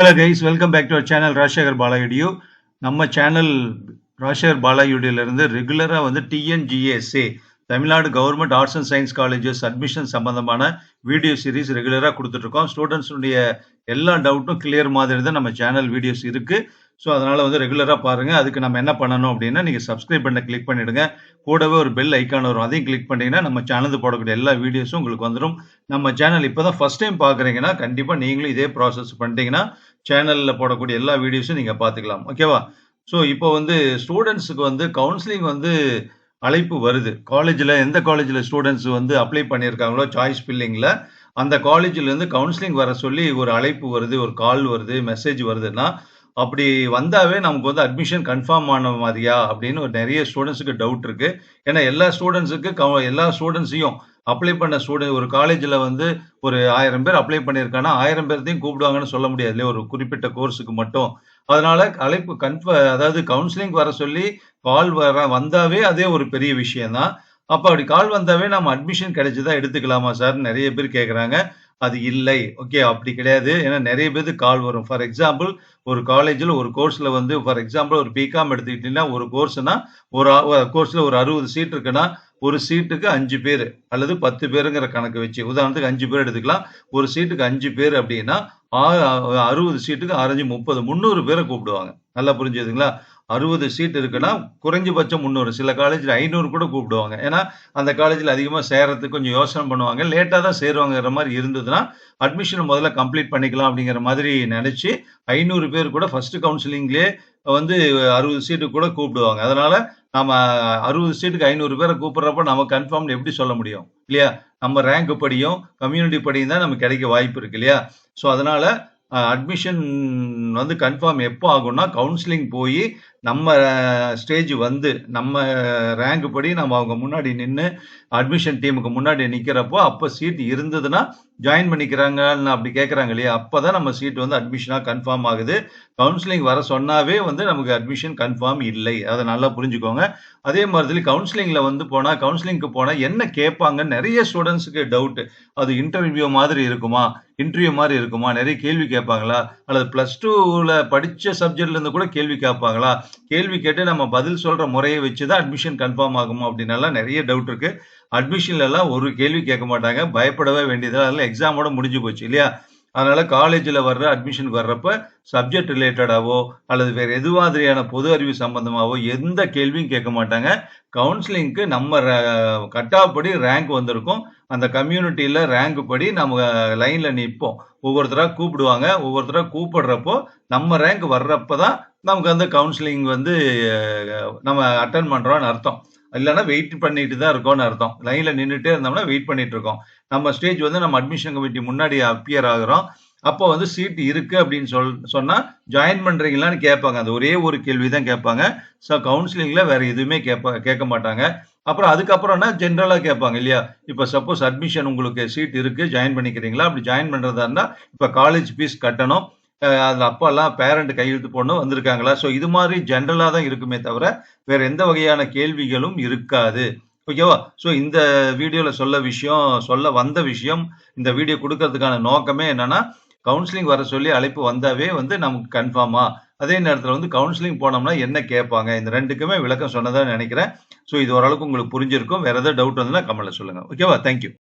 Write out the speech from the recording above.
Hello guys welcome back to our channel Rajasekar பாலாயுடியோ நம்ம channel Rajasekar பாலாயுடியிலிருந்து ரெகுலராக வந்து TNGSA Tamil Nadu government arts and science colleges admission சம்பந்தமான video series ரெகுலராக கொடுத்துட்ருக்கோம் ஸ்டூடெண்ட்ஸுடைய எல்லா டவுட்டும் கிளியர் மாதிரி தான் நம்ம சேனல் வீடியோஸ் இருக்குது ஸோ அதனால் வந்து ரெகுலராக பாருங்கள் அதுக்கு நம்ம என்ன பண்ணணும் அப்படின்னா நீங்கள் சப்ஸ்கிரைப் பண்ண கிளிக் பண்ணிவிடுங்க கூடவே ஒரு பெல் ஐக்கான் வரும். அதையும் கிளிக் பண்ணிங்கன்னா நம்ம சேனலுக்கு போடக்கூடிய எல்லா வீடியோஸும் உங்களுக்கு வந்துடும் நம்ம சேனல் இப்போ தான் ஃபஸ்ட் டைம் பார்க்குறீங்கன்னா கண்டிப்பாக நீங்களும் இதே ப்ராசஸ் பண்ணிட்டீங்கன்னா சேனலில் போடக்கூடிய எல்லா வீடியோஸும் நீங்கள் பார்த்துக்கலாம் ஓகேவா ஸோ இப்போ வந்து ஸ்டூடெண்ட்ஸுக்கு வந்து கவுன்சிலிங் வந்து அழைப்பு வருது. காலேஜில் எந்த காலேஜில் ஸ்டூடெண்ட்ஸ் வந்து அப்ளை பண்ணியிருக்காங்களோ சாய்ஸ் ஃபில்லிங்கில் அந்த காலேஜிலேருந்து கவுன்சிலிங் வர சொல்லி ஒரு அழைப்பு வருது ஒரு கால் வருது மெசேஜ் வருதுன்னா அப்படி வந்தாவே நமக்கு வந்து அட்மிஷன் கன்ஃபார்ம் ஆன மாதிரியா அப்படின்னு ஒரு நிறைய ஸ்டூடெண்ட்ஸுக்கு டவுட் இருக்கு. ஏன்னா எல்லா ஸ்டூடெண்ட்ஸுக்கு எல்லா ஸ்டூடெண்ட்ஸையும் அப்ளை பண்ண ஸ்டூடெண்ட் ஒரு காலேஜில் வந்து ஒரு ஆயிரம் பேர் அப்ளை பண்ணியிருக்காங்கன்னா ஆயிரம் பேர்த்தையும் கூப்பிடுவாங்கன்னு சொல்ல முடியாது இல்லையா? ஒரு குறிப்பிட்ட கோர்ஸுக்கு மட்டும். அதனால அழைப்பு கன்ஃப அதாவது கவுன்சிலிங் வர சொல்லி கால் வர வந்தாவே அதே ஒரு பெரிய விஷயம் தான் அப்போ அப்படி கால் வந்தாவே நம்ம அட்மிஷன் கிடைச்சதா எடுத்துக்கலாமா சார் நிறைய பேர் கேட்குறாங்க அது இல்லை. ஓகே அப்படி கிடையாது. ஏன்னா நிறைய பேருக்கு கால் வரும். ஃபார் எக்ஸாம்பிள் ஒரு காலேஜில் ஒரு கோர்ஸில் வந்து ஃபார் எக்ஸாம்பிள் ஒரு பிகாம் எடுத்துக்கிட்டீங்கன்னா ஒரு கோர்ஸ்னா ஒரு கோர்ஸில் ஒரு அறுபது சீட் இருக்குன்னா ஒரு சீட்டுக்கு அஞ்சு பேர் அல்லது பத்து பேருங்கிற கணக்கு வச்சு உதாரணத்துக்கு அஞ்சு பேர் எடுத்துக்கலாம். ஒரு சீட்டுக்கு அஞ்சு பேர் அப்படின்னா அறுபது சீட்டுக்கு அரைஞ்சு முப்பது முந்நூறு பேரை கூப்பிடுவாங்க. நல்லா புரிஞ்சுதுங்களா? அறுபது சீட் இருக்குன்னா குறைஞ்சபட்சம் முந்நூறு. சில காலேஜில் ஐநூறு கூட கூப்பிடுவாங்க. ஏன்னா அந்த காலேஜில் அதிகமாக சேரத்துக்கு கொஞ்சம் யோசனை பண்ணுவாங்க. லேட்டாக தான் சேருவாங்கிற மாதிரி இருந்ததுன்னா அட்மிஷன் முதல்ல கம்ப்ளீட் பண்ணிக்கலாம் அப்படிங்கிற மாதிரி நினச்சி ஐநூறு பேர் கூட ஃபர்ஸ்ட் கவுன்சிலிங்லேயே வந்து அறுபது சீட்டு கூட கூப்பிடுவாங்க. அதனால நம்ம அறுபது சீட்டுக்கு ஐநூறு பேரை கூப்பிட்றப்ப நம்ம கன்ஃபார்ம் எப்படி சொல்ல முடியும்? இல்லையா? நம்ம ரேங்க் படியும் கம்யூனிட்டி படியும் தான் நமக்கு கிடைக்க வாய்ப்பு இருக்கு இல்லையா? ஸோ அதனால அட்மிஷன் வந்து கன்ஃபார்ம் எப்போ ஆகும்னா கவுன்சிலிங் போய் நம்ம ஸ்டேஜ் வந்து நம்ம ரேங்க் படி நம்ம அவங்க முன்னாடி நின்று அட்மிஷன் டீமுக்கு முன்னாடி நிற்கிறப்போ அப்போ சீட் இருந்ததுன்னா ஜாயின் பண்ணிக்கிறாங்கன்னு அப்படி கேட்குறாங்க இல்லையா? அப்போ தான் நம்ம சீட் வந்து அட்மிஷனாக கன்ஃபார்ம் ஆகுது. கவுன்சிலிங் வர சொன்னாவே வந்து நமக்கு அட்மிஷன் கன்ஃபார்ம் இல்லை. அதை நல்லா புரிஞ்சுக்கோங்க. அதே மாதிரி கவுன்சிலிங்கில் வந்து போனால் கவுன்சிலிங்க்கு போனால் என்ன கேட்பாங்க? நிறைய ஸ்டூடெண்ட்ஸுக்கு டவுட்டு அது இன்டர்வியூ மாதிரி இருக்குமா? இன்டர்வியூ மாதிரி இருக்குமா? நிறைய கேள்வி கேட்பாங்களா? அல்லது ப்ளஸ் டூவில் படித்த சப்ஜெக்ட்லேருந்து கூட கேள்வி கேட்பாங்களா? கேள்வி கேட்டு நம்ம பதில் சொல்கிற முறையை வச்சு தான் அட்மிஷன் கன்ஃபார்ம் ஆகுமா? அப்படின்னாலாம் நிறைய டவுட் இருக்குது அட்மிஷன்லலாம் ஒரு கேள்வி கேட்க மாட்டாங்க. பயப்படவே வேண்டியது அதெல்லாம் எக்ஸாமோட முடிஞ்சு போச்சு இல்லையா? அதனால காலேஜில் வர்ற அட்மிஷனுக்கு வர்றப்ப சப்ஜெக்ட் ரிலேட்டடாவோ அல்லது வேறு எது மாதிரியான பொது அறிவு சம்பந்தமாவோ எந்த கேள்வியும் கேட்க மாட்டாங்க. கவுன்சிலிங்க்கு நம்ம கட்டாப்படி ரேங்க் வந்திருக்கும். அந்த கம்யூனிட்டியில் ரேங்க் படி நம்ம லைனில் நிற்போம் ஒவ்வொருத்தராக கூப்பிடுவாங்க. ஒவ்வொருத்தராக கூப்பிடுறப்போ நம்ம ரேங்க் வர்றப்ப தான் நமக்கு அந்த கவுன்சிலிங் வந்து நம்ம அட்டன் பண்ணுறோன்னு அர்த்தம். இல்லைன்னா வெயிட் பண்ணிட்டு தான் இருக்கோம்னு அர்த்தம். லைனில் நின்றுட்டே இருந்தோம்னா வெயிட் பண்ணிட்டு இருக்கோம் நம்ம ஸ்டேஜ் வந்து நம்ம அட்மிஷன் கமிட்டி முன்னாடி அப்பியர் ஆகுறோம். அப்போ வந்து சீட் இருக்கு அப்படின்னு சொல் சொன்னால் ஜாயின் பண்ணுறீங்களான்னு கேட்பாங்க. அது ஒரே ஒரு கேள்வி தான் கேட்பாங்க ஸோ கவுன்சிலிங்கில் வேற எதுவுமே கேட்பா கேட்க மாட்டாங்க. அப்புறம் அதுக்கப்புறம்னா ஜென்ரலாக கேட்பாங்க இல்லையா? இப்போ சப்போஸ் அட்மிஷன் உங்களுக்கு சீட் இருக்கு ஜாயின் பண்ணிக்கிறீங்களா? அப்படி ஜாயின் பண்ணுறதா இருந்தால் இப்போ காலேஜ் ஃபீஸ் கட்டணும். அதில் அப்பாலாம் பேரண்ட் கையெழுத்து போடணும் வந்திருக்காங்களா? ஸோ இது மாதிரி ஜென்ரலாக தான் இருக்குமே தவிர வேற எந்த வகையான கேள்விகளும் இருக்காது. ஓகேவா ஸோ இந்த வீடியோவில் சொல்ல விஷயம் சொல்ல வந்த விஷயம் இந்த வீடியோ கொடுக்கறதுக்கான நோக்கமே என்னன்னா கவுன்சிலிங் வர சொல்லி அழைப்பு வந்தாவே வந்து நமக்கு கன்ஃபார்மா அதே நேரத்தில் வந்து கவுன்சிலிங் போனோம்னா என்ன கேட்பாங்க? இந்த ரெண்டுக்குமே விளக்கம் சொன்னதாக நினைக்கிறேன். ஸோ இது ஓரளவுக்கு உங்களுக்கு புரிஞ்சிருக்கும். வேற ஏதாவது டவுட் வந்ததுன்னா கமெண்ட்ல சொல்லுங்க. ஓகேவா தேங்க்யூ